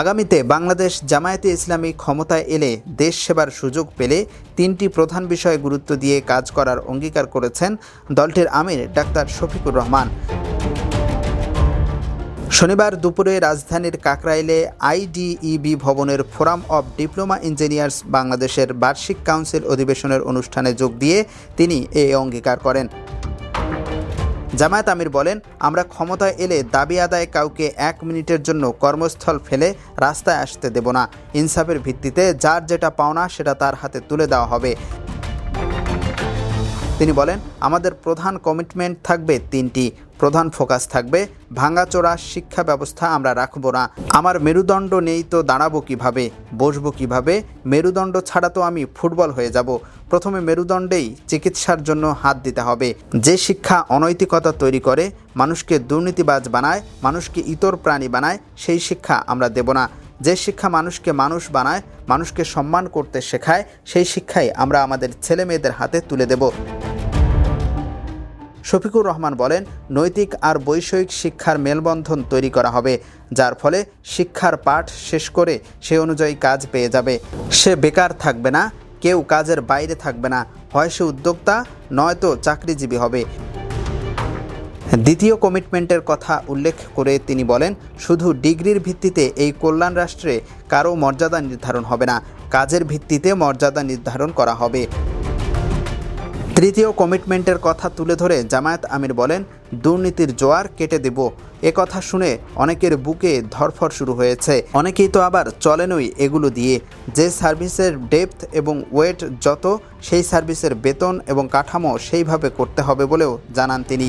আগামীতে বাংলাদেশ জামায়াতে ইসলামী ক্ষমতায় এলে দেশ সেবার সুযোগ পেলে তিনটি প্রধান বিষয়ে গুরুত্ব দিয়ে কাজ করার অঙ্গীকার করেছেন দলটির আমির ডাক্তার শফিকুর রহমান। শনিবার দুপুরে রাজধানীর কাকরাইলে আইডিইবি ভবনের ফোরাম অব ডিপ্লোমা ইঞ্জিনিয়ার্স বাংলাদেশের বার্ষিক কাউন্সিল অধিবেশনের অনুষ্ঠানে যোগ দিয়ে তিনি এ অঙ্গীকার করেন। জামায়াত আমির বলেন, আমরা ক্ষমতায় এলে দাবি আদায় কাউকে এক মিনিটের জন্য কর্মস্থল ফেলে রাস্তায় আসতে দেব না। ইনসাফের ভিত্তিতে যার যেটা পাওনা সেটা তার হাতে তুলে দেওয়া হবে। তিনি বলেন, আমাদের প্রধান কমিটমেন্ট থাকবে তিনটি। প্রধান ফোকাস থাকবে, ভাঙাচোরা শিক্ষা ব্যবস্থা আমরা রাখব না। আমার মেরুদণ্ড নেই তো দাঁড়াবো কীভাবে? বসবো কীভাবে? মেরুদণ্ড ছাড়া তো আমি ফুটবল হয়ে যাব। প্রথমে মেরুদণ্ডেই চিকিৎসার জন্য হাত দিতে হবে। যে শিক্ষা অনৈতিকতা তৈরি করে, মানুষকে দুর্নীতিবাজ বানায়, মানুষকে ইতর প্রাণী বানায়, সেই শিক্ষা আমরা দেব না। যে শিক্ষা মানুষকে মানুষ বানায়, মানুষকে সম্মান করতে শেখায়, সেই শিক্ষাই আমরা আমাদের ছেলে মেয়েদের হাতে তুলে দেব। শফিকুর রহমান বলেন, নৈতিক আর বৈষয়িক শিক্ষার মেলবন্ধন তৈরি করা হবে, যার ফলে শিক্ষার পাঠ শেষ করে সে অনুযায়ী কাজ পেয়ে যাবে। সে বেকার থাকবে না, কেউ কাজের বাইরে থাকবে না, হয় সে উদ্যোক্তা, নয়তো চাকরিজীবী হবে। দ্বিতীয় কমিটমেন্টের কথা উল্লেখ করে তিনি বলেন, শুধু ডিগ্রির ভিত্তিতে এই কল্যাণ রাষ্ট্রে কারও মর্যাদা নির্ধারণ হবে না, কাজের ভিত্তিতে মর্যাদা নির্ধারণ করা হবে। তৃতীয় কমিটমেন্টের কথা তুলে ধরে জামায়াত আমির বলেন, দুর্নীতির জোয়ার কেটে দেব। এ কথা শুনে অনেকের বুকে ধরফর শুরু হয়েছে। অনেকেই তো আবার চলেনই এগুলো দিয়ে। যে সার্ভিসের ডেপথ এবং ওয়েট যত, সেই সার্ভিসের বেতন এবং কাঠামো সেইভাবে করতে হবে বলেও জানান তিনি।